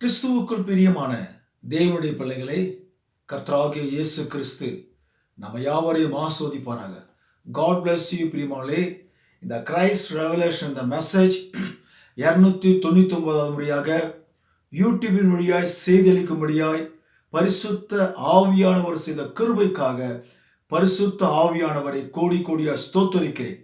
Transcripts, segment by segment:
கிறிஸ்துவுக்குள் பிரியமான தேவனுடைய பிள்ளைகளை கர்த்தராகிய இயேசு கிறிஸ்து நம்ம யாவரையும் ஆஸ்வதிப்பாராக. காட் பிளஸ் யூ பிரியமானே இந்த கிரைஸ்ட் ரெவலேஷன் இந்த மெசேஜ் இரநூத்தி தொண்ணூத்தி ஒன்பதாவது முறையாக யூடியூபின் வழியாய் செய்தியளிக்கும்படியாய் பரிசுத்த ஆவியானவர் செய்த கிருபைக்காக பரிசுத்த ஆவியானவரை கோடி கோடியாக ஸ்தோத்தரிக்கிறேன்.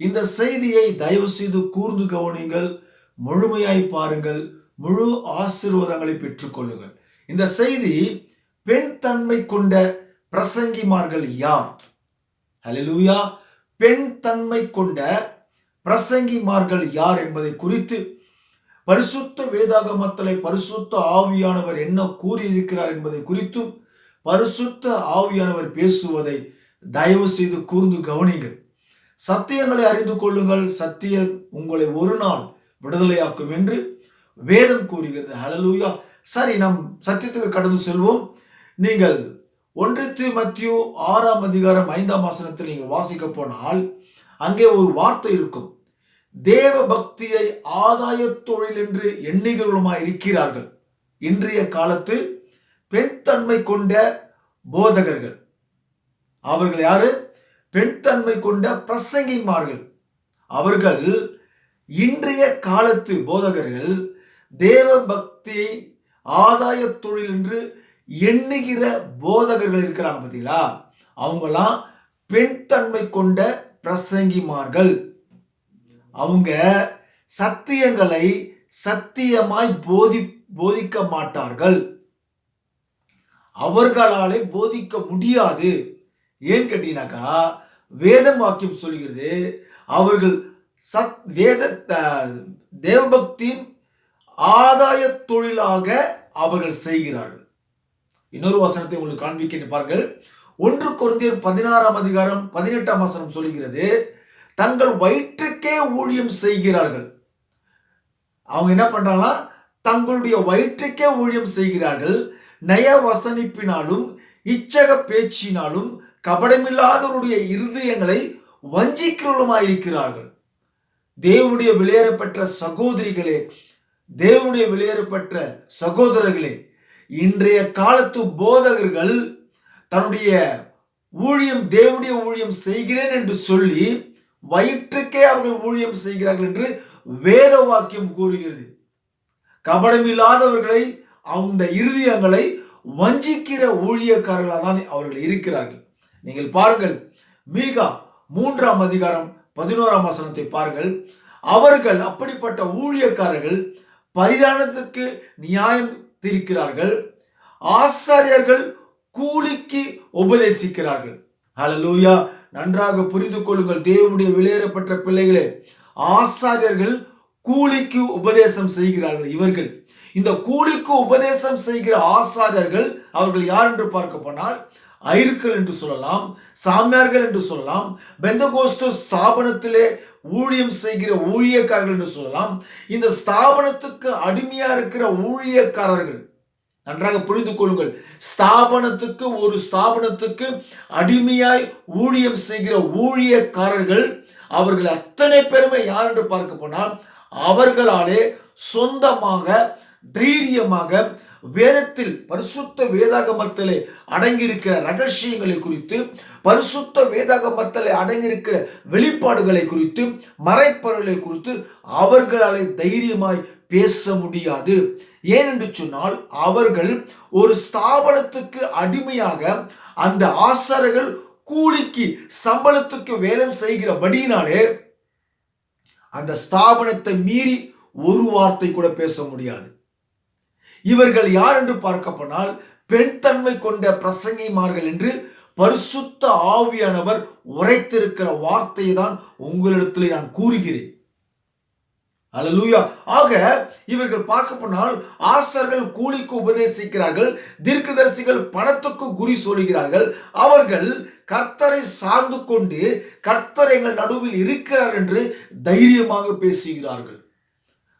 இந்த செய்தியை தயவு செய்து கூர்ந்து கவனிங்கள் முழுமையாய் பாருங்கள் முழு ஆசீர்வாதங்களை பெற்றுக்கொள்ளுங்கள். இந்த செய்தி பெண் தன்மை கொண்ட பிரசங்கிமார்கள் யார்? ஹலலூயா பெண் தன்மை கொண்ட பிரசங்கிமார்கள் யார் என்பதை குறித்து பரிசுத்த வேதாகமத்தலை பரிசுத்த ஆவியானவர் என்ன கூறியிருக்கிறார் என்பதை குறித்தும் பரிசுத்த ஆவியானவர் பேசுவதை தயவு செய்து கூர்ந்து கவனிங்கள் சத்தியங்களை அறிந்து கொள்ளுங்கள். சத்தியம் உங்களை ஒரு நாள் விடுதலையாக்கும் என்று வேதம் கூறுகிறது. ஹலலூயா சரி நாம் சத்தியத்துக்கு கடந்து செல்வோம். நீங்கள் ஒன்றித்து மத்தியு ஆறாம் அதிகாரம் ஐந்தாம் வசனத்தில் நீங்கள் வாசிக்க போனால் அங்கே ஒரு வார்த்தை இருக்கும். தேவ பக்தியை ஆதாய தொழில் என்று எண்ணிகளுமாய் இருக்கிறார்கள். இன்றைய காலத்து பெண் தன்மை கொண்ட போதகர்கள். அவர்கள் யாரு? பெண் தன்மை கொண்ட பிரசங்கிமார்கள். அவர்கள் இன்றைய காலத்து போதகர்கள் தேவ பக்தி ஆதாய தொழில் என்று எண்ணுகிற போதகர்கள் இருக்கிறாங்க பார்த்தீங்களா? அவங்களாம் பெண் தன்மை கொண்ட பிரசங்கிமார்கள். அவங்க சத்தியங்களை சத்தியமாய் போதி போதிக்க மாட்டார்கள். அவர்களாலே போதிக்க முடியாது. ஏன் கேட்டீங்கன்னாக்கா வேதம் வாக்கியம் சொல்கிறது அவர்கள் சத் வேத தேவபக்தியின் ஆதாய தொழிலாக அவர்கள் செய்கிறார்கள். இன்னொரு வசனத்தை உங்களுக்கு காண்பிக்க பாருங்கள். ஒன்று குறைந்தர் பதினாறாம் அதிகாரம் பதினெட்டாம் வசனம் சொல்கிறது தங்கள் வயிற்றுக்கே ஊழியம் செய்கிறார்கள். அவங்க என்ன பண்றாங்கன்னா தங்களுடைய வயிற்றுக்கே ஊழியம் செய்கிறார்கள். நய வசனிப்பினாலும் இச்சக பேச்சினாலும் கபடமில்லாதவருடைய இருதயங்களை வஞ்சிக்கிறவளுமாயிருக்கிறார்கள் தேவனுடைய வெளியேறப்பெற்ற சகோதரிகளே தேவனுடைய வெளியேறப்பட்ட சகோதரர்களே இன்றைய காலத்து போதகர்கள் தன்னுடைய ஊழியம் தேவனுடைய ஊழியம் செய்கிறேன் என்று சொல்லி வயிற்றுக்கே அவர்கள் ஊழியம் செய்கிறார்கள் என்று வேத வாக்கியம் கூறுகிறது. கபடமில்லாதவர்களை அந்த இருதயங்களை வஞ்சிக்கிற ஊழியக்காரர்களாக தான் அவர்கள் இருக்கிறார்கள். நீங்கள் பாருங்கள் மீகா மூன்றாம் அதிகாரம் பதினோராம் வசனத்தை பாருங்கள். அவர்கள் அப்படிப்பட்ட ஊழியக்காரர்கள் பரிதானத்துக்கு நியாயம் தீர்க்கிறார்கள். ஆசாரியர்கள் கூலிக்கு உபதேசிக்கிறார்கள். ஹலலூயா நன்றாக புரிந்து கொள்ளுங்கள். தேவனுடைய வெளியேறப்பட்ட பிள்ளைகளே ஆசாரியர்கள் கூலிக்கு உபதேசம் செய்கிறார்கள். இவர்கள் இந்த கூலிக்கு உபதேசம் செய்கிற ஆசாரியர்கள் அவர்கள் யார் என்று பார்க்க போனால் ஐருக்கள் என்று சொல்லலாம் சாமியார்கள் என்று சொல்லலாம் பெந்தகோஸ்து ஸ்தாபனத்திலே ஊழியம் செய்கிற ஊழியக்காரர்கள் என்று சொல்லலாம். இந்த ஸ்தாபனத்துக்கு அடிமையா இருக்கிற ஊழியக்காரர்கள் நன்றாக புரிந்து கொள்ளுங்கள். ஸ்தாபனத்துக்கு ஒரு ஸ்தாபனத்துக்கு அடிமையாய் ஊழியம் செய்கிற ஊழியக்காரர்கள் அவர்கள் அத்தனை பெருமை யார் என்று பார்க்க போனால் அவர்களாலே சொந்தமாக தைரியமாக வேதத்தில் பரிசுத்த வேதாகமத்திலே அடங்கியிருக்கிற ரகசியங்களை குறித்து பரிசுத்த வேதாகமத்தில் அடங்கியிருக்கிற வெளிப்பாடுகளை குறித்து மறைப்பொருளை குறித்து அவர்களால் தைரியமாய் பேச முடியாது. ஏனென்று சொன்னால் அவர்கள் ஒரு ஸ்தாபனத்துக்கு அடிமையாக அந்த ஆசாரர்கள் கூலிக்கு சம்பளத்துக்கு வேலை செய்கிறபடியினாலே அந்த ஸ்தாபனத்தை மீறி ஒரு வார்த்தை கூட பேச முடியாது. இவர்கள் யார் என்று பார்க்கப்போனால் பெண் தன்மை கொண்ட பிரசங்கிமார்கள் என்று பரிசுத்த ஆவியானவர் உரைத்திருக்கிற வார்த்தையை தான் உங்களிடத்தில் நான் கூறுகிறேன். அல்லேலூயா. ஆக இவர்கள் பார்க்க போனால் ஆசர்கள் கூலிக்கு உபதேசிக்கிறார்கள் தீர்க்கதரிசிகள் பணத்துக்கு குறி சொல்கிறார்கள். அவர்கள் கர்த்தரை சார்ந்து கொண்டு கர்த்தர் எங்கள் நடுவில் இருக்கிறார் என்று தைரியமாக பேசுகிறார்கள்.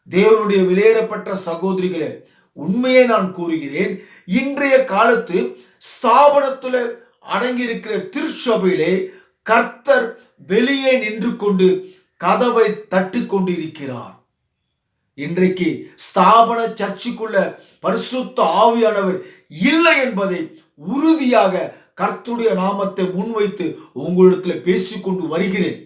தேவனுடைய வெளியேறப்பட்ட சகோதரிகளே உண்மையை நான் கூறுகிறேன். இன்றைய காலத்து ஸ்தாபனத்தில் அடங்கியிருக்கிற திருச்சபையிலே கர்த்தர் வெளியே நின்று கொண்டு கதவை தட்டு கொண்டிருக்கிறார் இன்றைக்கு ஸ்தாபன சர்ச்சுக்குள்ள பரிசுத்த ஆவியானவர் இல்லை என்பதை உறுதியாக கர்த்தருடைய நாமத்தை முன்வைத்து உங்களிடத்துல பேசிக்கொண்டு வருகிறேன்.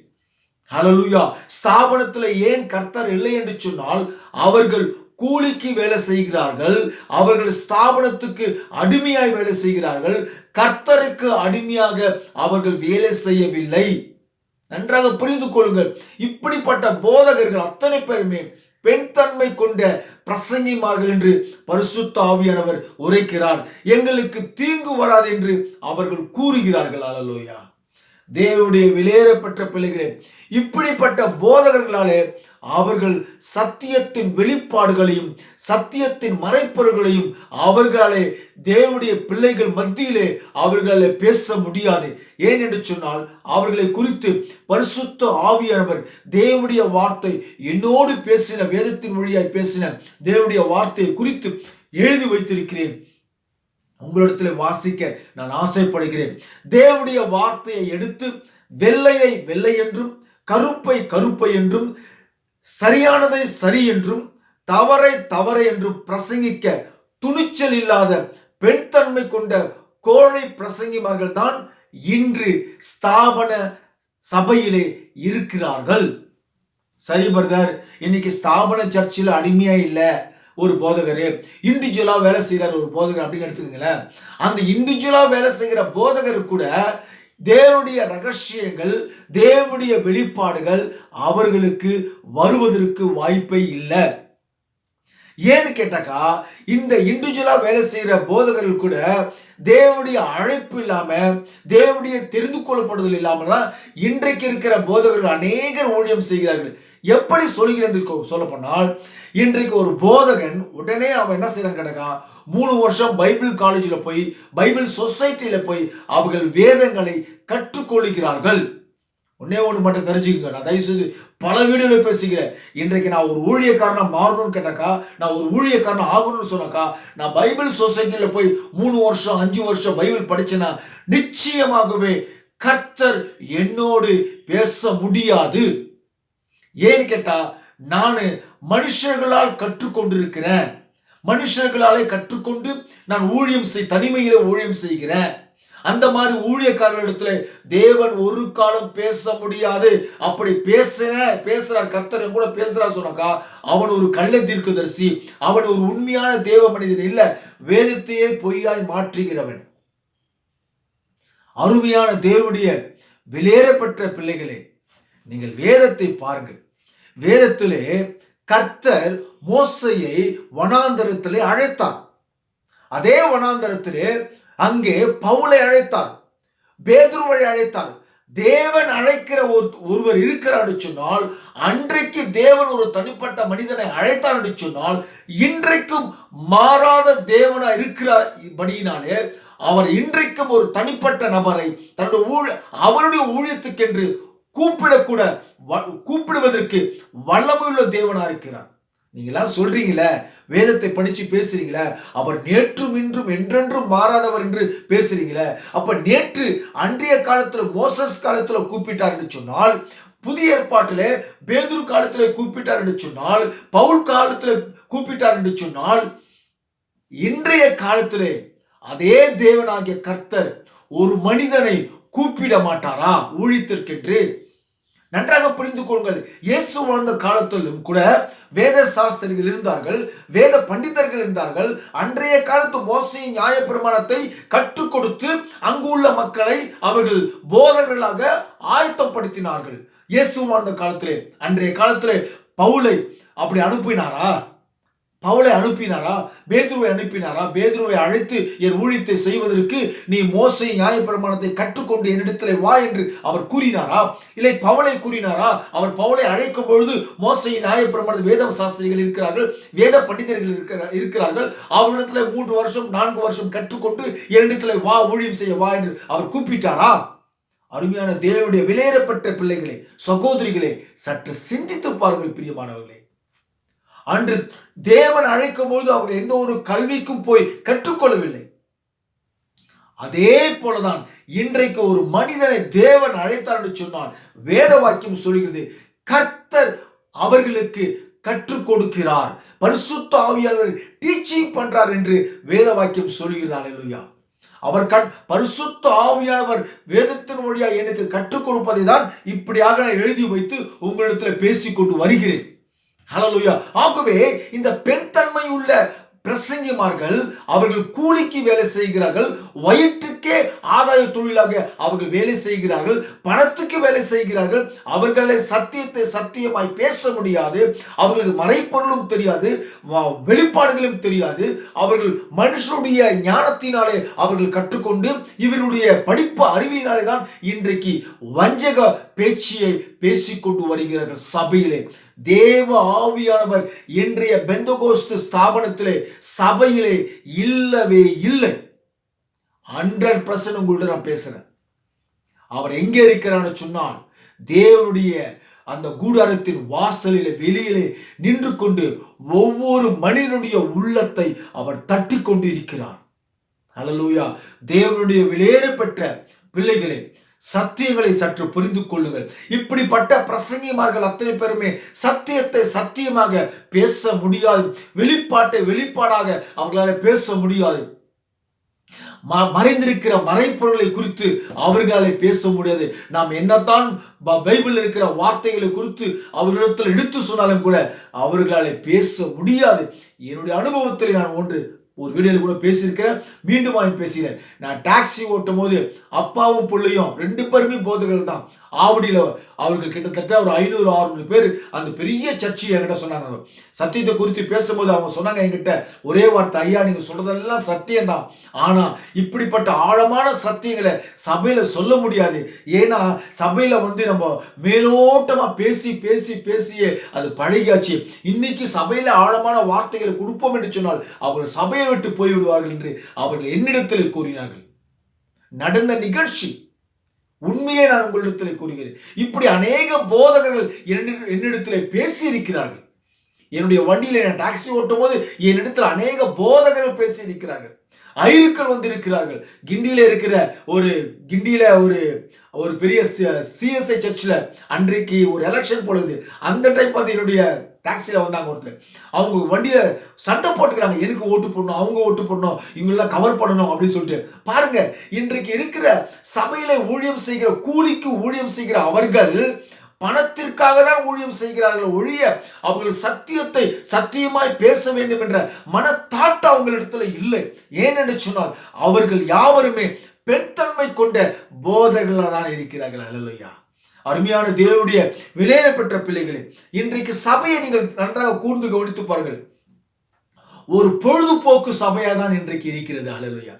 ஹலலுயா ஸ்தாபனத்துல ஏன் கர்த்தர் இல்லை என்று சொன்னால் அவர்கள் கூலிக்கு வேலை செய்கிறார்கள் அவர்கள் ஸ்தாபனத்துக்கு அடிமையாய் வேலை செய்கிறார்கள் கர்த்தருக்கு அடிமையாக அவர்கள் வேலை செய்யவில்லை. நன்றாக புரிந்து கொள்ளுங்கள். இப்படிப்பட்ட போதகர்கள் அத்தனை பேருமே பெண் தன்மை கொண்ட பிரசங்கிமார்கள் என்று பரிசுத்த ஆவியானவர் உரைக்கிறார். எங்களுக்கு தீங்கு வராது என்று அவர்கள் கூறுகிறார்கள். அலலோயா தேவனுடைய விலையேறப்பட்ட பிள்ளைகளே இப்படிப்பட்ட போதகர்களாலே அவர்கள் சத்தியத்தின் வெளிப்பாடுகளையும் சத்தியத்தின் மறைப்பொருள்களையும் அவர்களாலே தேவனுடைய பிள்ளைகள் மத்தியிலே அவர்களை பேச முடியாது. ஏன் என்று சொன்னால் அவர்களை குறித்து பரிசுத்த ஆவியானவர் தேவனுடைய வார்த்தை என்னோடு பேசின வேதத்தின் வழியாய் பேசின தேவனுடைய வார்த்தையை குறித்து எழுதி வைத்திருக்கிறேன். உங்களிடத்தில் வாசிக்க நான் ஆசைப்படுகிறேன். தேவனுடைய வார்த்தையை எடுத்து வெள்ளையை வெள்ளை என்றும் கருப்பை கருப்பை என்றும் சரியானதை சரி என்றும் தவறை தவறை என்றும் பிரசங்கிக்க துணிச்சல் இல்லாத பெண் தன்மை கொண்ட கோழை பிரசங்கிமார்கள் தான் இன்று ஸ்தாபன சபையிலே இருக்கிறார்கள். சரி பிரதர் இன்னைக்கு ஸ்தாபன சர்ச்சில் அடிமையா இல்லை ஒரு போதகர். இண்டிவிஜுவலாக வேலை செய்கிறார் ஒரு போதகர் அப்படின்னு எடுத்துக்கங்களேன். அந்த இண்டிவிஜுவலாக வேலை செய்கிற போதகர் கூட தேவனுடைய ரகசியங்கள் தேவனுடைய வெளிப்பாடுகள் அவர்களுக்கு வருவதற்கு வாய்ப்பே இல்லை. ஏன்னு கேட்டாக்கா இந்த இண்டிவிஜுவலா வேலை செய்கிற போதகர்கள் கூட தேவனுடைய அழைப்பு இல்லாம தேவனுடைய தெரிந்து கொள்ளப்படுதல் இல்லாமல்னா தான் இன்றைக்கு இருக்கிற போதகர்கள் அநேகர் ஊழியம் செய்கிறார்கள். எப்படி சொல்கிறேன் என்று சொல்ல போனால் இன்றைக்கு ஒரு போதகன் உடனே அவன் என்ன செய்யறான் கிடக்கா மூணு வருஷம் பைபிள் காலேஜில் போய் பைபிள் சொசைட்டியில் போய் அவர்கள் வேதங்களை கற்றுக்கொள்கிறார்கள். ஒன்னே ஒன்று மட்டும் தெரிஞ்சுக்கோங்க. நான் தயவு செய்து பல வீடியோவில் பேசுகிறேன். இன்றைக்கு நான் ஒரு ஊழியக்காரனாக மாறணும்னு கேட்டாக்கா நான் ஒரு ஊழியக்காரன் ஆகணும்னு சொன்னாக்கா நான் பைபிள் சொசைட்டியில் போய் மூணு வருஷம் அஞ்சு வருஷம் பைபிள் படித்தேன்னா நிச்சயமாகவே கர்த்தர் என்னோடு பேச முடியாது. ஏன்னு கேட்டால் நான் மனுஷர்களால் கற்றுக்கொண்டிருக்கிறேன். மனுஷர்களாலே கற்றுக்கொண்டு நான் ஊழியம் செய் தனிமையில ஊழியம் செய்கிறேன். அந்த மாதிரி ஊழியக்காரர்களிடத்துல தேவன் ஒரு காலம் பேச முடியாது. அப்படி பேசுற பேசுறார். கர்த்தர் கூட பேசுறார் சொன்னாக்கா அவன் ஒரு கள்ள தீர்க்கதரிசி அவன் ஒரு உண்மையான தேவ மனிதன் இல்ல. வேதத்தையே பொய்யாய் மாற்றுகிறவன். அருமையான தேவனுடைய வெளியேறப்பட்ட பிள்ளைகளே நீங்கள் வேதத்தை பாருங்கள். வேதத்திலே கர்த்தர் மோசையை வனாந்தரத்திலே அழைத்தார். அதே வனாந்தரத்திலே அங்கே பவுலை அழைத்தார். பேதுருவை அழைத்தார். தேவன் அழைக்கிற ஒரு ஒருவர் இருக்கிறார் சொன்னால் அன்றைக்கு தேவன் ஒரு தனிப்பட்ட மனிதனை அழைத்தார் சொன்னால் இன்றைக்கும் மாறாத தேவனா இருக்கிறார் படியினாலே அவர் இன்றைக்கும் ஒரு தனிப்பட்ட நபரை தன்னுடைய ஊழ அவருடைய ஊழியத்துக்கென்று கூப்பிடக்கூட வ- கூப்பிடுவதற்கு வல்லமையுள்ள தேவனா இருக்கிறார். நீங்களாம் சொல்றீங்களே வேதத்தை படித்து பேசுறீங்களே அவர் நேற்றும் இன்றும் என்றென்றும் மாறாதவர் என்று பேசுறீங்களே அப்ப நேற்று அன்றைய காலத்துல மோசஸ் காலத்துல கூப்பிட்டார்னு சொன்னால் புதிய ஏற்பாட்டிலே பேதுரு காலத்தில் கூப்பிட்டார் என்று சொன்னால் பவுல் காலத்தில் கூப்பிட்டார் என்று சொன்னால் இன்றைய காலத்திலே அதே தேவனாகிய கர்த்தர் ஒரு மனிதனை கூப்பிட மாட்டாரா? ஊழித்திற்கென்று நன்றாக புரிந்து கொள்ளுங்கள். இயேசு வாழ்ந்த காலத்திலும் கூட வேத சாஸ்திரிகள் இருந்தார்கள் வேத பண்டிதர்கள் இருந்தார்கள். அன்றைய காலத்து மோசையின் நியாயப்பிரமாணத்தை கற்றுக் கொடுத்து அங்கு உள்ள மக்களை அவர்கள் போதகர்களாக ஆயத்தப்படுத்தினார்கள். இயேசு வாழ்ந்த காலத்திலே அன்றைய காலத்திலே பவுலை அப்படி அனுப்பினாரா? பவுலை அனுப்பினாரா? பேதுருவை அனுப்பினாரா? பேதுருவை அழைத்து என் ஊழியத்தை செய்வதற்கு நீ மோசை நியாயப்பிரமாணத்தை கற்றுக்கொண்டு என்னிடத்தில் வா என்று அவர் கூறினாரா? இல்லை பவுலை கூறினாரா? அவர் பவுலை அழைக்கும் பொழுது மோசை நியாயப்பிரமாண வேத சாஸ்திரிகள் இருக்கிறார்கள் வேத பண்டிதர்கள் இருக்கிற இருக்கிறார்கள். அவரிடத்துல மூன்று வருஷம் நான்கு வருஷம் கற்றுக்கொண்டு என்னிடத்தில் வா ஊழியம் செய்ய வா என்று அவர் கூப்பிட்டாரா? அருமையான தேவனுடைய விலையேறப்பட்ட பிள்ளைகளே சகோதரிகளே சற்று சிந்தித்து பாருங்கள் பிரியமானவர்களே. அன்று தேவன் அழைக்கும் பொழுது அவர் எந்த ஒரு கல்விக்கும் போய் கற்றுக்கொள்ளவில்லை. அதே போலதான் இன்றைக்கு ஒரு மனிதனை தேவன் அழைத்தார் என்று சொன்னால் வேத வாக்கியம் சொல்கிறது கர்த்தர் அவர்களுக்கு கற்றுக் கொடுக்கிறார் பரிசுத்த ஆவியாளர் டீச்சிங் பண்றார் என்று வேத வாக்கியம் சொல்கிறார் இல்லையா அவர் கட் பரிசுத்த ஆவியானவர் வேதத்தின் வழியாக எனக்கு கற்றுக் கொடுப்பதை தான் இப்படியாக நான் எழுதி வைத்து உங்களிடத்தில் பேசிக்கொண்டு வருகிறேன். ஹலலுயா ஆகவே இந்த பெண் தன்மை உள்ள பிரசங்கிமார்கள் அவர்கள் கூலிக்கு வேலை செய்கிறார்கள் வயிற்றுக்கே ஆதாய தொழிலாக அவர்கள் வேலை செய்கிறார்கள் பணத்துக்கு வேலை செய்கிறார்கள். அவர்களை சத்தியத்தை சத்தியமாய் பேச முடியாது அவர்களுக்கு மறைப்பொருளும் தெரியாது வ- வெளிப்பாடுகளும் தெரியாது. அவர்கள் மனுஷனுடைய ஞானத்தினாலே அவர்கள் கற்றுக்கொண்டு இவருடைய படிப்பு அறிவியினாலே தான் இன்றைக்கு வஞ்சக பேச்சியை பேசிக்கொண்டு வருகிறார்கள் சபையிலே. தேவ ஆவியானவர் இன்றைய பெந்தகோஸ்து ஸ்தாபனத்திலே சபையிலே இல்லவே இல்லை. ஹண்ட்ரட் பர்சன்ட் உங்கள்கிட்ட நான் பேசுறேன். அவர் எங்கே இருக்கிறான்னு சொன்னால் தேவனுடைய அந்த கூடாரத்தின் வாசலில் வெளியிலே நின்று கொண்டு ஒவ்வொரு மனிதனுடைய உள்ளத்தை அவர் தட்டி கொண்டு இருக்கிறார் ஹalleluya தேவனுடைய வெளியேறப்பட்ட பெற்ற பிள்ளைகளே சத்தியங்களை சற்று புரிந்து கொள்ளுங்கள். இப்படிப்பட்ட பிரசங்கிமார்கள் அத்தனை பேருமே சத்தியத்தை சத்தியமாக பேச முடியாது. வெளிப்பாட்டை வெளிப்பாடாக அவர்களால் பேச முடியாது. ம- மறைந்திருக்கிற மறைப்பொருளை குறித்து அவர்களாலே பேச முடியாது. நாம் என்னத்தான் ப- பைபிளில் இருக்கிற வார்த்தைகளை குறித்து அவர்களிடத்தில் எடுத்து சொன்னாலும் கூட அவர்களாலே பேச முடியாது. என்னுடைய அனுபவத்தில் நான் ஒன்று ஒரு வீடியோவில் கூட பேசியிருக்கிறேன் மீண்டும் வாங்கி பேசுகிறேன் நான் டாக்ஸி ஓட்டும் போது அப்பாவும் பிள்ளையும் ரெண்டு பேருமே போதகர்கள் தான். ஆவடியில் அவர்கள் கிட்டத்தட்ட ஒரு ஐநூறு ஆறுநூறு பேர் அந்த பெரிய சர்ச்சை என்கிட்ட சொன்னாங்க. சத்தியத்தை குறித்து பேசும்போது அவங்க சொன்னாங்க என்கிட்ட ஒரே வார்த்தை ஐயா நீங்கள் சொல்கிறதெல்லாம் சத்தியம்தான். ஆனால் இப்படிப்பட்ட ஆழமான சத்தியங்களை சபையில் சொல்ல முடியாது. ஏன்னா சபையில் வந்து நம்ம மேலோட்டமாக பேசி பேசி பேசியே அது பழகியாச்சு. இன்னைக்கு சபையில் ஆழமான வார்த்தைகளை கொடுப்போம் என்று சொன்னால் அவர்கள் சபையை விட்டு போய்விடுவார்கள் என்று அவர்கள் என்னிடத்தில் கூறினார்கள். நடந்த நிகழ்ச்சி உண்மையை நான் உங்களிடத்தில் கூறுகிறேன். இப்படி அநேக போதகர்கள் என்னிடத்தில் பேசி இருக்கிறார்கள் என்னுடைய வண்டியில் நான் டாக்ஸி ஓட்டும் போது என்னிடத்தில் அநேக போதகர்கள் பேசியிருக்கிறார்கள். ஐருக்கள் வந்து இருக்கிறார்கள் இருக்கிற ஒரு கிண்டியில் ஒரு ஒரு பெரிய சிஎஸ்ஐ சர்ச்சில் அன்றைக்கு ஒரு எலெக்ஷன் பொழுது அந்த டைம் பார்த்து என்னுடைய டாக்ஸியில் வந்தாங்க ஒருத்தர். அவங்க வண்டியை சண்டை போட்டுக்கிறாங்க. எனக்கு ஓட்டு போடணும்? அவங்க ஓட்டு போடணும். இவங்களெல்லாம் கவர் பண்ணணும் அப்படின்னு சொல்லிட்டு. பாருங்க இன்றைக்கு இருக்கிற சபையில் ஊழியம் செய்கிற கூலிக்கு ஊழியம் செய்கிற அவர்கள் பணத்திற்காக தான் ஊழியம் செய்கிறார்கள் ஒழிய அவர்கள் சத்தியத்தை சத்தியமாய் பேச வேண்டும் என்ற மனத்தாட்டு அவங்களிடத்துல இல்லை. ஏனென்று சொன்னால் அவர்கள் யாவருமே பெண்தன்மை கொண்ட போதகர்களாக தான் இருக்கிறார்கள். அல்லையா அருமையான தேவனுடைய விலையில பெற்ற பிள்ளைகளே இன்றைக்கு சபையை நீங்கள் நன்றாக கூர்ந்து கவனித்து பாருங்கள். ஒரு பொழுதுபோக்கு சபையாக தான் இன்றைக்கு இருக்கிறது. அலலுயா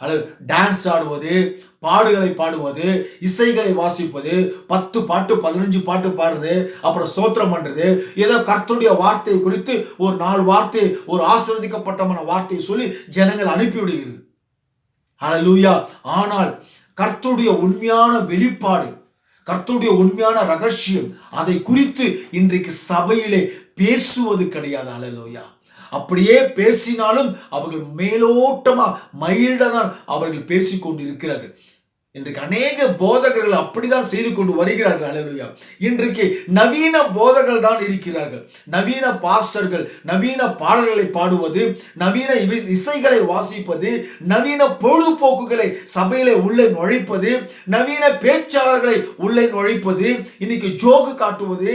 அலல் டான்ஸ் ஆடுவது பாடுகளை பாடுவது இசைகளை வாசிப்பது பத்து பாட்டு பதினஞ்சு பாட்டு பாடுறது அப்புறம் ஸ்தோத்திரம் பண்ணுறது ஏதோ கர்த்தருடைய வார்த்தையை குறித்து ஒரு நாலு வார்த்தை ஒரு ஆசிர்வதிக்கப்பட்டமான வார்த்தையை சொல்லி ஜனங்கள் அனுப்பிவிடுகிறது ஹalleluya ஆனால் கர்த்தருடைய உண்மையான வெளிப்பாடு கர்த்தருடைய உண்மையான ரகசியம் அதை குறித்து இன்றைக்கு சபையிலே பேசுவது கிடையாது. அலலோயா அப்படியே பேசினாலும் அவர்கள் மேலோட்டமா மைல்டா தான் அவர்கள் பேசிக்கொண்டிருக்கிறார்கள். இன்றைக்கு அநேக போதகர்கள் அப்படிதான் செய்து கொண்டு வருகிறார்கள். அல்லேலூயா. இன்றைக்கு நவீன போதகர்கள் தான் இருக்கிறார்கள். நவீன பாஸ்டர்கள் நவீன பாடல்களை பாடுவது நவீன இசைகளை வாசிப்பது நவீன பொழுதுபோக்குகளை சபையிலே உள்ளே நுழைப்பது நவீன பேச்சாளர்களை உள்ளே நுழைப்பது இன்னைக்கு ஜோக்கு காட்டுவது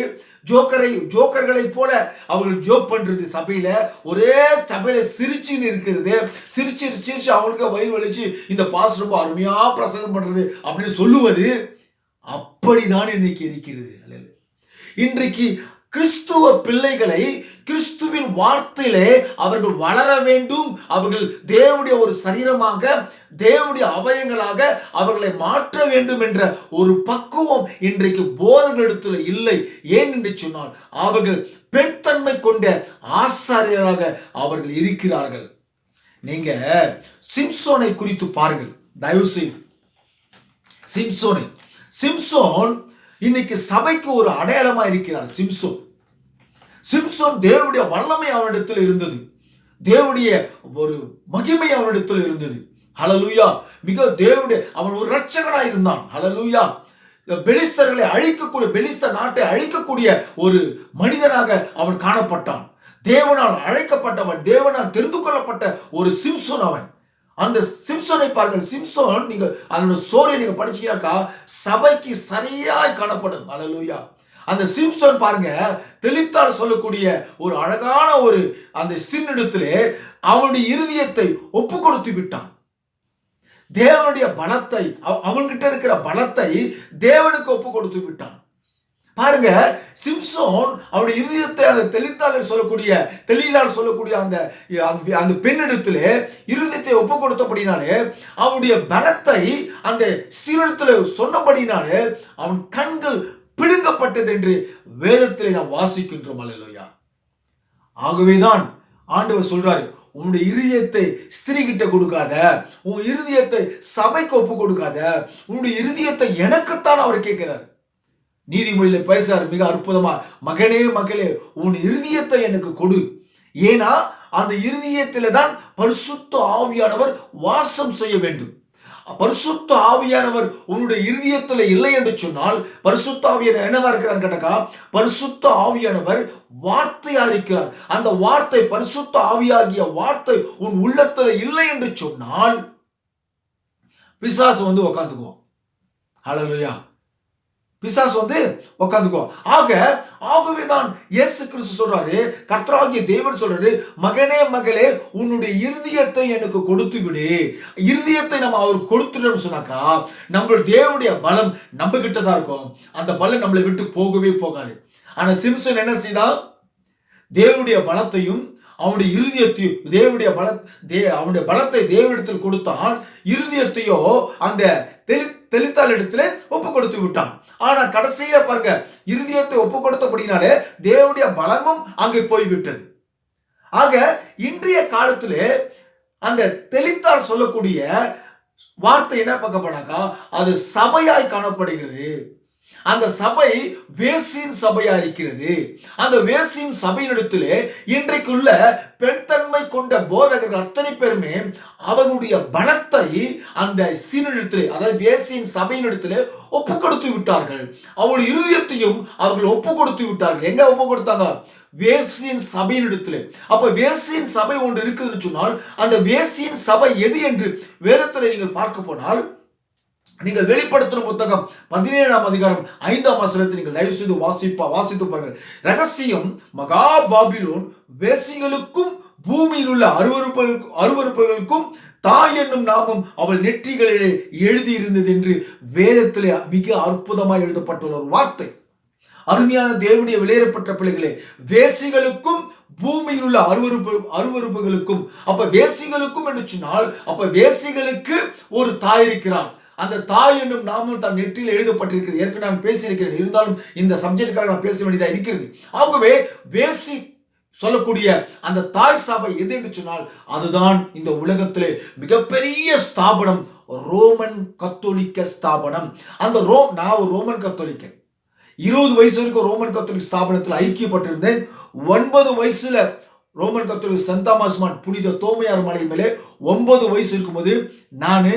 ஜோக்கரை ஜோக்கர்களை போல அவர்கள் ஜோக் பண்றது. சபையில ஒரே சபையில சிரிச்சுன்னு இருக்கிறது. சிரிச்சு சிரிச்சு அவங்களுக்கு வயிறு வலிச்சு இந்த பாஸ் ரொம்ப அருமையா பிரசங்கம் பண்றது அப்படின்னு சொல்லுவது அப்படிதான் இன்னைக்கு இருக்கிறது. இன்றைக்கு கிறிஸ்துவ பிள்ளைகளை கிறிஸ்துவின் வார்த்தையிலே அவர்கள் வளர வேண்டும். அவர்கள் தேவனுடைய ஒரு சரீரமாக தேவனுடைய அவயங்களாக அவர்களை மாற்ற வேண்டும் என்ற ஒரு பக்குவம் இன்றைக்கு போதகரிடத்தில் இல்லை. ஏன் என்று சொன்னால் அவர்கள் பெண்தன்மை கொண்ட ஆசாரியராக அவர்கள் இருக்கிறார்கள். நீங்க சிம்சோனை குறித்து பாருங்கள். தயவு செய்து சிம்சோனை. சிம்சோன் இன்னைக்கு சபைக்கு ஒரு அடையாளமா இருக்கிறார். சிம்சோன். சிம்சோன் தேவனுடைய வல்லமை அவனிடத்தில் இருந்தது. தேவனுடைய ஒரு மகிமை அவனிடத்தில் இருந்தது. ஹலலூயா மிக தேவனுடைய அவன் ஒரு ரட்சகனாக இருந்தான். ஹலலூயா பெலிஸ்தர்களை அழிக்கக்கூடிய பெலிஸ்தர் நாட்டை அழிக்கக்கூடிய ஒரு மனிதனாக அவன் காணப்பட்டான். தேவனால் அழைக்கப்பட்டவன் தேவனால் தெரிந்து கொள்ளப்பட்ட ஒரு சிம்சோன் அவன். அந்த சிம்சோனை பாருங்கள். சிம்சோன் நீங்கள் அதனோட ஸ்டோரியை நீங்கள் படிச்சீங்கன்னாக்கா சபைக்கு சரியாய் காணப்படும். அலலூயா அந்த சிம்சோன் பாருங்க தெளித்தால் சொல்லக்கூடிய ஒரு அழகான ஒரு அந்த ஸ்திரினிடத்திலே அவனுடைய இருதயத்தை ஒப்பு கொடுத்து விட்டான். தேவனுடைய பலத்தை அவன்கிட்ட இருக்கிற பலத்தை தேவனுக்கு ஒப்பு கொடுத்து விட்டான். பாருங்க சிம்சோன் அவருடைய இருதயத்தை அந்த தெளித்தாளர் சொல்லக்கூடிய தெளிலால் சொல்லக்கூடிய அந்த அந்த- அந்த பெண்ணிடத்திலே இருதயத்தை ஒப்பு கொடுத்தபடினாலே அவனுடைய பலத்தை அந்த சீரிடத்தில் சொன்னபடினாலே அவன் கண்கள் பிடுங்கப்பட்டது என்று வேதத்தில் நாம் வாசிக்கின்றோம். அல்லையா ஆகவேதான் ஆண்டவர் சொல்றாரு உன்னுடைய இருதயத்தை ஸ்திரீ கிட்ட கொடுக்காத உன் இருதயத்தை சபைக்கு ஒப்பு கொடுக்காத உன்னுடைய இருதயத்தை எனக்குத்தான் அவர் கேட்கிறார். நீதிமொழியில பேசுறாரு மிக அற்புதமா மகனே மகளே உன் இருதயத்தை எனக்கு கொடு. ஏன்னா அந்த இருதயத்தில தான் பரிசுத்த ஆவியானவர் வாசம் செய்ய வேண்டும். பரிசுத்த ஆவியானவர் உன்னுடைய இருதயத்தில் இல்லை என்று சொன்னால் பரிசுத்த ஆவியான என்னவா இருக்கிறார் கேட்டக்கா? பரிசுத்த ஆவியானவர் வார்த்தையா இருக்கிறார். அந்த வார்த்தை பரிசுத்த ஆவியாகிய வார்த்தை உன் உள்ளத்துல இல்லை என்று சொன்னால் பிசாசு வந்து உக்காந்துக்குவோம் ஹalleluya. பிசாஸ் வந்து உக்காந்துக்கோ. ஆக ஆகவே தான் இயேசு கிறிஸ்து சொல்றாரு கர்த்தராகிய தேவன் சொல்றாரு மகனே மகளே உன்னுடைய இருதயத்தை எனக்கு கொடுத்து விடு இருதயத்தை நம்ம அவருக்கு கொடுத்துட்டோம்னு சொன்னாக்கா நம்மளுடைய தேவனுடைய பலம் நம்ம கிட்ட தான் இருக்கும். அந்த பலம் நம்மளை விட்டு போகவே போகாது. ஆனா சிம்சன் என்ன செய்தான் தேவனுடைய பலத்தையும் அவனுடைய இருதயத்தையும் தேவனுடைய பல தே அவனுடைய பலத்தை தேவனிடத்தில் கொடுத்தான். இருதயத்தையோ அந்த தெளி தெளித்தாள் இடத்துல ஒப்பு கொடுத்து விட்டான். ஆனா கடைசியில பாருங்க இருதயத்தை ஒப்பு கொடுத்தபடினாலே தேவனுடைய பலமும் அங்கே போய்விட்டது. ஆக இன்றைய காலத்திலே அந்த தெளித்தால் சொல்லக்கூடிய வார்த்தை என்ன பார்க்கப்படாக்கா அது சபையாய் காணப்படுகிறது. அந்த சபை வேசியின் சபையா இருக்கிறது. அந்த வேசியின் சபையினிடத்திலே இன்றைக்குள்ள பெண்தன்மை கொண்ட போதகர்கள் அத்தனை பேருமே அவர்களுடைய பலத்தை அந்த சீனிடத்திலே அதாவது வேசியின் சபையினிடத்திலே ஒப்பு கொடுத்து விட்டார்கள். அவள் இருதயத்தையும் அவர்கள் ஒப்பு கொடுத்து விட்டார்கள். எங்க ஒப்பு கொடுத்தாங்க வேசியின் சபையினிடத்தில் அப்ப வேசியின் சபை ஒன்று இருக்குதுன்னு சொன்னால் அந்த வேசியின் சபை எது என்று வேதத்தில் நீங்கள் பார்க்க போனால் நீங்கள் வெளிப்படுத்தின புத்தகம் பதினேழாம் அதிகாரம் ஐந்தாம் வசனத்தை நீங்கள் தயவு செய்து வாசிப்பா வாசித்து பாருங்கள். ரகசியம் மகா பாபிலோன் வேசிகளுக்கும் பூமியில் உள்ள அருவருப்பு அருவருப்புகளுக்கும் தாய் என்னும் நாமம் அவள் நெற்றிகளிலே எழுதியிருந்தது என்று வேதத்திலே மிக அற்புதமாக எழுதப்பட்டுள்ள ஒரு வார்த்தை. அருமையான தேவனுடைய வெளியேறப்பட்ட பிள்ளைகளே வேசிகளுக்கும் பூமியில் உள்ள அருவருப்பு அருவருப்புகளுக்கும் அப்ப வேசிகளுக்கும் என்று சொன்னால் அப்ப வேசிகளுக்கு ஒரு தாய் இருக்கிறார் அந்த தாய் என்னும் நாமும் தன் நெற்றியில் எழுதப்பட்டிருக்கிறது. ஏற்கனவே நான் பேசியிருக்கிறேன். இருந்தாலும் இந்த சப்ஜெக்டுக்காக நான் பேச வேண்டியதாக இருக்கிறது. ஆகவே பேசி சொல்லக்கூடிய அந்த தாய் சபை எது என்று சொன்னால் அதுதான் இந்த உலகத்திலே மிகப்பெரிய ஸ்தாபனம். ரோமன் கத்தோலிக்க ஸ்தாபனம். அந்த ரோம் நான் ஒரு ரோமன் கத்தோலிக்க இருபது வயசு வரைக்கும் ரோமன் கத்தோலிக் ஸ்தாபனத்தில் ஐக்கியப்பட்டிருந்தேன். ஒன்பது வயசுல ரோமன் கத்தோலிக் சந்தாமாஸ்மான் புனித தோமையார் மலை மேலே ஒன்பது வயசு இருக்கும்போது நான்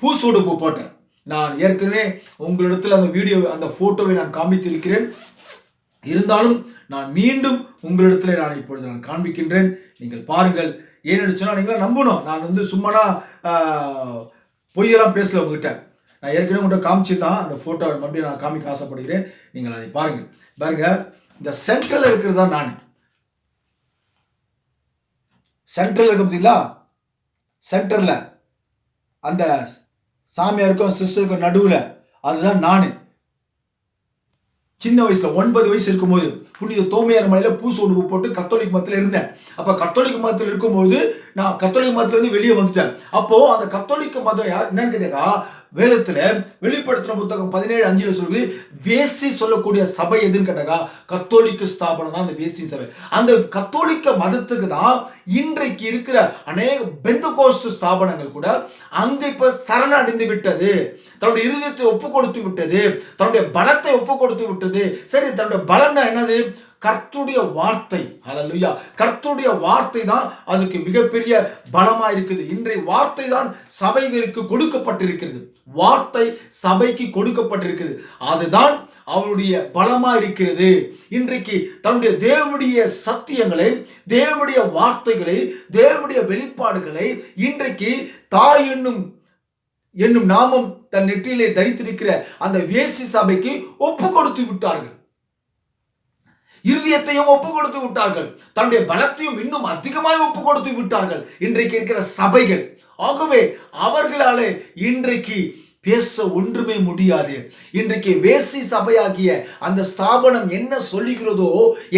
பூசோடுப்பு போட்டேன். நான் ஏற்கனவே உங்களிடத்தில் அந்த வீடியோ அந்த ஃபோட்டோவை நான் காண்பித்திருக்கிறேன். இருந்தாலும் நான் மீண்டும் உங்களிடத்தில் நான் இப்பொழுது நான் காண்பிக்கின்றேன். நீங்கள் பாருங்கள். ஏன்னு சொன்னால் நீங்களா நம்பணும். நான் வந்து சும்மானா பொய்யெல்லாம் பேசல உங்ககிட்ட. நான் ஏற்கனவே உங்கள்கிட்ட காமிச்சிருந்தான். அந்த ஃபோட்டோ மறுபடியும் நான் காமிக்க ஆசைப்படுகிறேன். நீங்கள் அதை பாருங்கள். பாருங்கள் இந்த சென்ட்ரலில் இருக்கிறது தான் நான். சென்ட்ரல் இருக்கு பார்த்தீங்களா? சென்டரில் அந்த சாமியாருக்கும் சிஸ்டருக்கும் நடுவில் அதுதான் நான். சின்ன வயசில் ஒன்பது வயசு இருக்கும்போது புனித தோமையார் மலையில் பூசு உடுப்பு போட்டு கத்தோலிக் மதத்தில் இருந்தேன். அப்போ கத்தோலிக் மதத்தில் இருக்கும்போது நான் கத்தோலிக் மதத்துலேருந்து வெளியே வந்துட்டேன். அப்போது அந்த கத்தோலிக்க மதம் யார் என்னன்னு கேட்டா வேதத்தில் வெளிப்படுத்தின புத்தகம் பதினேழு அஞ்சில் சொல்லி வேசி சொல்லக்கூடிய சபை எதுன்னு கேட்டாக்கா கத்தோலிக்க ஸ்தாபனம் தான் அந்த வேசி சபை. அந்த கத்தோலிக்க மதத்துக்கு தான் இன்றைக்கு இருக்கிற அநேக பெந்து கோஸ்து ஸ்தாபனங்கள் கூட அங்கே இப்போ சரணடைந்து விட்டது. தன்னுடைய இருதயத்தை ஒப்பு கொடுத்து விட்டது. தன்னுடைய பலத்தை ஒப்பு கொடுத்து விட்டது. சரி தன்னுடைய பலம்னா என்னது? கர்த்துடைய வார்த்தை அலலுயா கர்த்துடைய வார்த்தை தான் அதுக்கு மிகப்பெரிய பலமா இருக்குது. இன்றைய வார்த்தை தான் சபைகளுக்கு கொடுக்கப்பட்டிருக்கிறது. வார்த்தை சபைக்கு கொடுக்கப்பட்டிருக்குது அதுதான் அவருடைய பலமா இருக்கிறது. இன்றைக்கு தன்னுடைய தேவடைய சத்தியங்களை தேவடைய வார்த்தைகளை தேவடைய வெளிப்பாடுகளை இன்றைக்கு தாய் என்னும் என்னும் நாமம் தன் நெற்றியிலே தரித்திருக்கிற அந்த வேசி சபைக்கு ஒப்பு கொடுத்து விட்டார்கள். இருதயத்தையும் ஒப்பு கொடுத்து விட்டார்கள். தன்னுடைய பலத்தையும் இன்னும் அதிகமாக ஒப்பு கொடுத்து விட்டார்கள். இன்றைக்கு இருக்கிற சபைகள் ஆகவே அவர்களாலே இன்றைக்கு பேச ஒன்றுமே முடியாது. இன்றைக்கு வேசி சபையாகிய அந்த ஸ்தாபனம் என்ன சொல்லுகிறதோ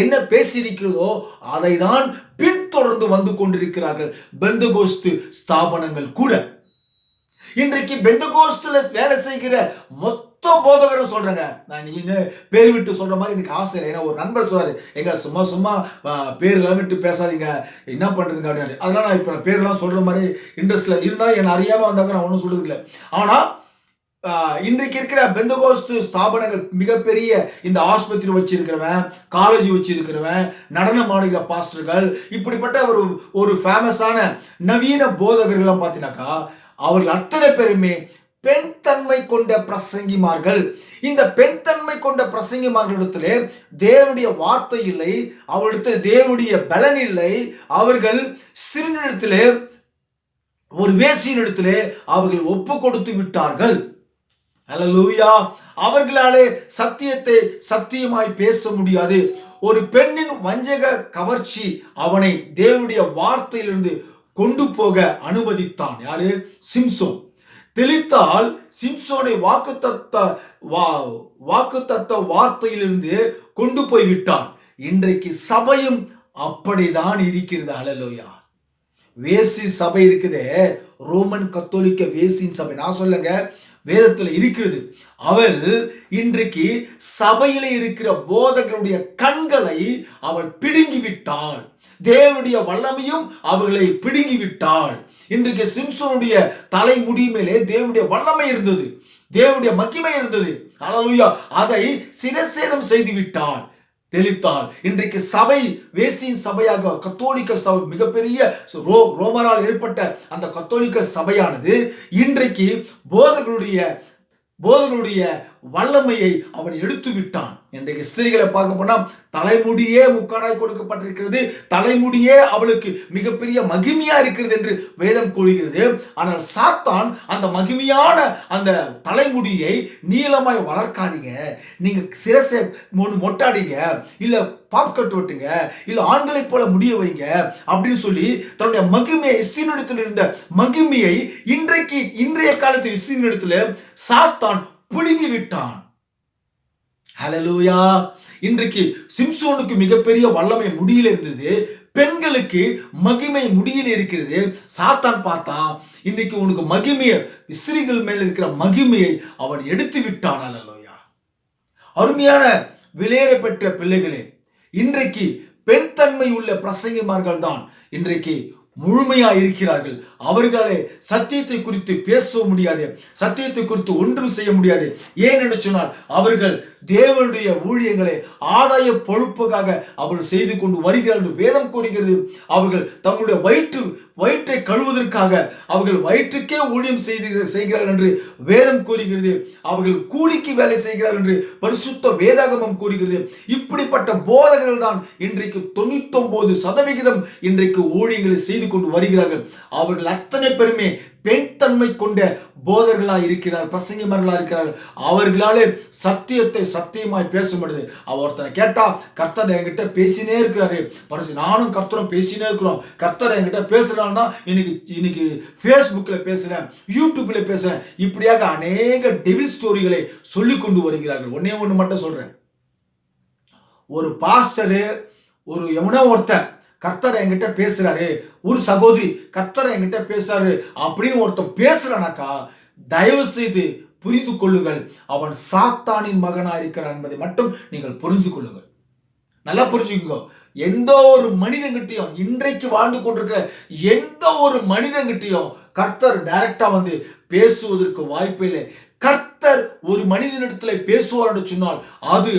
என்ன பேசியிருக்கிறதோ அதை தான் பின்தொடர்ந்து வந்து கொண்டிருக்கிறார்கள் பெந்தகோஸ்து ஸ்தாபனங்கள் கூட. இன்றைக்கு பெந்தகோஸ்துல வேலை செய்கிற மொத்த போதகரும் சொல்றேங்க. நான் நீங்க பேர் விட்டு சொல்ற மாதிரி எனக்கு ஆசை இல்லை. ஏன்னா ஒரு நண்பர் சொல்றாரு எங்க சும்மா சும்மா பேர்லாம் விட்டு பேசாதீங்க. என்ன பண்றதுங்க? அப்படின்னு அதனால நான் இப்போ பேர்லாம் சொல்ற மாதிரி இன்ட்ரெஸ்ட்ல இருந்தாலும் என்ன அறியாம வந்தாக்க நான் ஒன்றும் சொல்றது இல்லை. ஆனா இன்றைக்கு இருக்கிற பெந்தகோஸ்து ஸ்தாபனங்கள் மிகப்பெரிய இந்த ஆஸ்பத்திரி வச்சிருக்கிறவன் காலேஜ் வச்சிருக்கிறவன் நடனம் ஆடுகிற பாஸ்டர்கள் இப்படிப்பட்ட ஒரு ஒரு ஃபேமஸான நவீன போதகர்கள்லாம் பார்த்தீங்கன்னாக்கா அவர்கள் அத்தனை பேருமே பெண் தன்மை கொண்ட பிரசங்கிமார்கள். இந்த பெண் தன்மை கொண்ட பிரசங்கிமார்களிடத்திலே தேவனுடைய வார்த்தை இல்லை அவளிடத்தில் தேவனுடைய பலன் இல்லை. அவர்கள் சிறுநிலத்திலே ஒரு வேசியினிடத்திலே அவர்கள் ஒப்பு கொடுத்து விட்டார்கள். அல்லேலூயா அவர்களாலே சத்தியத்தை சத்தியமாய் பேச முடியாது. ஒரு பெண்ணின் வஞ்சக கவர்ச்சி அவனை தேவனுடைய வார்த்தையிலிருந்து கொண்டு போக அனுமதித்தான். யாரு? சிம்சோன். தெளித்தால் சிம்சோனை வாக்குத்தத்த வா வாக்குத்தத்த வார்த்தையிலிருந்து கொண்டு போய் விட்டான் இன்றைக்கு சபையும் அப்படிதான் இருக்கிறது. அலலோயா வேசி சபை இருக்குதே. ரோமன் கத்தோலிக்க வேசின் சபை. நான் சொல்லுங்க வேதத்தில் இருக்கிறது. அவள் இன்றைக்கு சபையில இருக்கிற போதகருடைய கண்களை அவள் பிடுங்கி விட்டாள் தேவனுடைய வல்லமையும் அவர்களை பிடுங்கி விட்டாள் இன்றைக்கு சிம்சோனுடைய தலைமுடி மேலே தேவனுடைய வல்லமை இருந்தது. தேவனுடைய மகிமை இருந்தது. அல்லேலூயா அதை சிரசேதம் செய்து விட்டாள் இன்றைக்கு சபை வேசியின் சபையாக கத்தோலிக்க சபை மிகப்பெரிய ரோ ரோமரால் ஏற்பட்ட அந்த கத்தோலிக்க சபையானது இன்றைக்கு போதர்களுடைய போதனுடைய வல்லமையை அவன் எடுத்து விட்டான் இன்றைக்கு ஸ்திரீகளை பார்க்க போனால் தலைமுடியே முக்காடாய் கொடுக்கப்பட்டிருக்கிறது. தலைமுடியே அவளுக்கு மிகப்பெரிய மகிமையா இருக்கிறது என்று வேதம் கூறுகிறது. ஆனால் சாத்தான் அந்த மகிமையான அந்த தலைமுடியை நீளமாய் வளர்க்காதீங்க. நீங்க சிரசை மொட்டாடிங்க இல்லை பாப்கட் வெட்டுங்க இல்ல ஆண்களைப் போல முடிய வைங்க அப்படின்னு சொல்லி தன்னுடைய மகிமையை இஸ்தீனிடத்தில் இருந்த மகிமையை இன்றைக்கு இன்றைய காலத்து இஸ்தீனிடத்தில் சாத்தான் புழுங்கி விட்டான். ஹalleluya இன்றைக்கு சிம்சோனுக்கு மிகப்பெரிய வல்லமை முடியில இருந்தது பெண்களுக்கு மகிமை முடியில் இருக்கிறது. சாத்தான் பார்த்தான் இன்னைக்கு உனக்கு மகிமையை ஸ்திரீகள் மேல் இருக்கிற மகிமையை அவன் எடுத்து விட்டான். அல்லலோயா அருமையான விலையேற பெற்ற பிள்ளைகளே இன்றைக்கு பெண் தன்மை உள்ள பிரசங்கிமார்கள் தான் இன்றைக்கு முழுமையா இருக்கிறார்கள். அவர்களே சத்தியத்தை குறித்து பேச முடியாது. சத்தியத்தை குறித்து ஒன்றும் செய்ய முடியாது. ஏன் என்று சொன்னால் அவர்கள் தேவனுடைய ஊழியங்களை ஆதாய பொழுப்புக்காக அவர்கள் செய்து கொண்டு வருகிறார்கள் என்று வேதம் கூறுகிறது. அவர்கள் தங்களுடைய வயிற்று வயிற்றை கழுவதற்காக அவர்கள் வயிற்றுக்கே ஊழியம் செய்து செய்கிறார்கள் என்று வேதம் கூறுகிறது. அவர்கள் கூலிக்கு வேலை செய்கிறார்கள் என்று பரிசுத்த வேதாகமம் கூறுகிறது. இப்படிப்பட்ட போதகர்கள் தான் இன்றைக்கு தொண்ணூத்தொன்பது சதவிகிதம் இன்றைக்கு ஊழியங்களை செய்து கொண்டு வருகிறார்கள். அவர்கள் அத்தனை பேருமே பெண் தன்மை கொண்ட போதர்களாக இருக்கிறார் பிரசங்கமர்களாக இருக்கிறார். அவர்களாலே சத்தியத்தை சத்தியமாய் பேச முடியுது அவர் ஒருத்தனை கேட்டால் கர்த்தர் என்கிட்ட பேசினே இருக்கிறாரு. பரிசு நானும் கர்த்தரும் பேசினே இருக்கிறோம். கர்த்தர் என்கிட்ட பேசுறான்னா இன்னைக்கு இன்னைக்கு ஃபேஸ்புக்கில் பேசுறேன் யூடியூப்பில் பேசுகிறேன் இப்படியாக அநேக டெவில் ஸ்டோரிகளை சொல்லி கொண்டு வருகிறார்கள். ஒன்னே ஒன்று மட்டும் சொல்கிறேன் ஒரு பாஸ்டரு ஒரு எவனோ ஒருத்தன் கர்த்தர் என்கிட்ட பேசுறாரு. ஒரு சகோதரி கர்த்தர் என்கிட்ட பேசுறாரு. அப்படின்னு ஒருத்தன் பேசுகிறானாக்கா தயவு செய்து புரிந்து கொள்ளுங்கள். அவன் சாத்தானின் மகனா இருக்கிறான் என்பதை மட்டும் நீங்கள் புரிந்து கொள்ளுங்கள். நல்லா புரிஞ்சுக்கோங்க. எந்த ஒரு மனிதங்கிட்டையும் இன்றைக்கு வாழ்ந்து கொண்டிருக்கிற எந்த ஒரு மனிதங்கிட்டையும் கர்த்தர் டைரக்டா வந்து பேசுவதற்கு வாய்ப்பு இல்லை கர்த்தர் ஒரு மனிதனிடத்துல பேசுவார் என்று சொன்னால் அது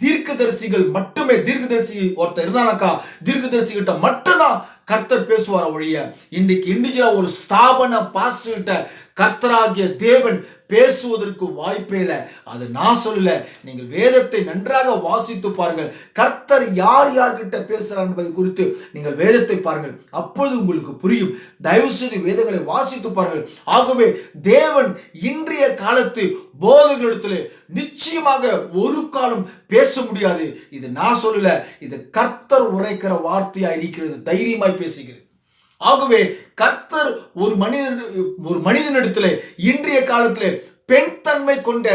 தீர்க்கதரிசிகள் மட்டுமே தீர்க்கதரிசி ஒருத்தர் இருந்தானாக்கா தீர்க்கதரிசி கிட்ட மட்டும்தான் கர்த்தர் பேசுவார் ஒழிய இன்னைக்கு இண்டிவிஜுவலா ஒரு ஸ்தாபன பாஸ்டர் கர்த்தராகிய தேவன் பேசுவதற்கு வாய்ப்பே இல்லை. அது நான் சொல்லல நீங்கள் வேதத்தை நன்றாக வாசித்து பாருங்கள். கர்த்தர் யார் யார்கிட்ட பேசுகிறார் என்பது குறித்து நீங்கள் வேதத்தை பாருங்கள். அப்பொழுது உங்களுக்கு புரியும். தயவு செய்து வேதங்களை வாசித்து பாருங்கள். ஆகவே தேவன் இன்றைய காலத்து போதைகளிடத்தில் நிச்சயமாக ஒரு காலம் பேச முடியாது. இது நான் சொல்லல இது கர்த்தர் உரைக்கிற வார்த்தையா இருக்கிறது. தைரியமாய் பேசுகிறேன். ஆகவே கர்த்தர் ஒரு மனிதன் ஒரு மனிதனிடத்தில் இன்றைய காலத்திலே பெண் தன்மை கொண்ட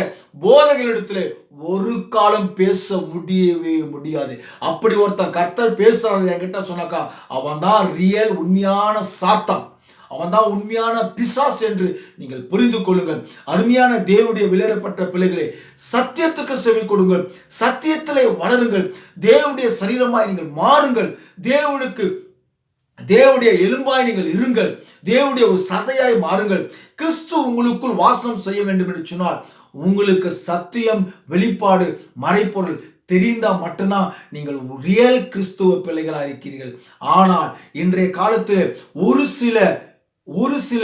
போதகளிடத்திலே ஒரு காலம் பேச முடியவே முடியாது. அப்படி ஒருத்தன் கர்த்தர் பேசுறாரு என்கிட்ட சொன்னாக்கா அவன் தான் ரியல் உண்மையான சாத்தான். அவன் தான் உண்மையான பிசாஸ் என்று நீங்கள் புரிந்து கொள்ளுங்கள். அருமையான தேவனுடைய விளையாடப்பட்ட பிள்ளைகளை சத்தியத்துக்கு செவி கொடுங்கள். சத்தியத்திலே வளருங்கள். தேவனுடைய சரீரமாய் நீங்கள் மாறுங்கள். தேவனுக்கு தேவனுடைய எலும்பாய் நீங்கள் இருங்கள். தேவனுடைய ஒரு சதையாய் மாறுங்கள். கிறிஸ்து உங்களுக்குள் வாசம் செய்ய வேண்டும் என்று சொன்னால் உங்களுக்கு சத்தியம் வெளிப்பாடு மறைப்பொருள் தெரிந்தால் மட்டும்தான் நீங்கள் ரியல் கிறிஸ்துவ பிள்ளைகளாக இருக்கிறீர்கள். ஆனால் இன்றைய காலத்தில் ஒரு சில ஒரு சில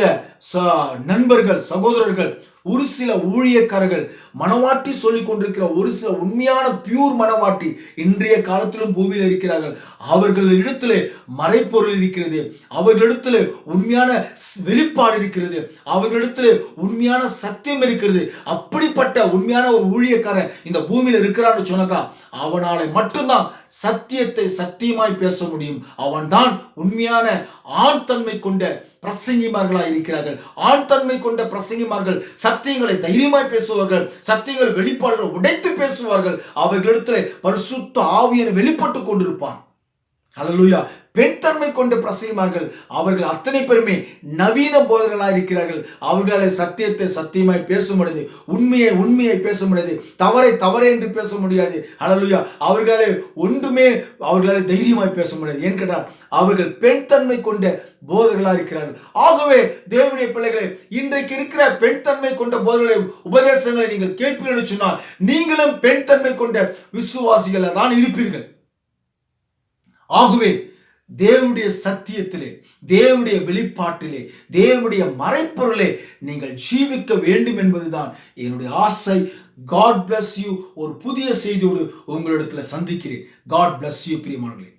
நண்பர்கள் சகோதரர்கள் ஒரு சில ஊழியக்காரர்கள் மனவாட்டி சொல்லிக் கொண்டிருக்கிற ஒரு சில உண்மையான பியூர் மனவாட்டி இன்றைய காலத்திலும் பூமியில் இருக்கிறார்கள். அவர்களிடத்திலே மறைப்பொருள் இருக்கிறது. அவர்களிடத்திலே உண்மையான வெளிப்பாடு இருக்கிறது. அவர்களிடத்திலே உண்மையான சத்தியம் இருக்கிறது. அப்படிப்பட்ட உண்மையான ஒரு ஊழியக்காரன் இந்த பூமியில் இருக்கிறான்னு சொன்னக்கா அவனாலே மட்டும்தான் சத்தியத்தை சத்தியமாய் பேச முடியும். அவன்தான் உண்மையான ஆண் தன்மை கொண்ட பிரசங்கிமார்களாக இருக்கிறார்கள். ஆண்தன்மை கொண்ட பிரசங்கிமார்கள் சத்தியங்களை தைரியமாய் பேசுவார்கள். சத்தியங்கள் வெளிப்பாடுகள் உடைத்து பேசுவார்கள். அவர்களிடத்தில் பரிசுத்த ஆவியனை வெளிப்பட்டு கொண்டிருப்பான். அலலுயா பெண் தன்மை கொண்ட பிரசங்கிமார்கள் அவர்கள் அத்தனை பேருமே நவீன போதர்களாக இருக்கிறார்கள். அவர்களால் சத்தியத்தை சத்தியமாய் பேச முடியாது. உண்மையை உண்மையை பேச முடியாது. தவறை தவறை என்று பேச முடியாது. அலலுயா அவர்களே ஒன்றுமே அவர்களால் தைரியமாய் பேச முடியாது. ஏன் கேட்டால் அவர்கள் பெண் தன்மை கொண்ட போதர்களாக இருக்கிறார்கள். ஆகவே தேவனுடைய பிள்ளைகளை இன்றைக்கு இருக்கிற பெண் தன்மை கொண்ட போதர்களை உபதேசங்களை நீங்கள் கேட்பீர்கள் சொன்னால் நீங்களும் பெண் தன்மை கொண்ட விசுவாசிகள் தான் இருப்பீர்கள். ஆகவே தேவனுடைய சத்தியத்திலே தேவனுடைய வெளிப்பாட்டிலே தேவனுடைய மறைப்பொருளே நீங்கள் ஜீவிக்க வேண்டும் என்பதுதான் என்னுடைய ஆசை. காட் பிளஸ் யூ ஒரு புதிய செய்தியோடு உங்களிடத்தில் சந்திக்கிறேன். God bless you பிரியமானங்களே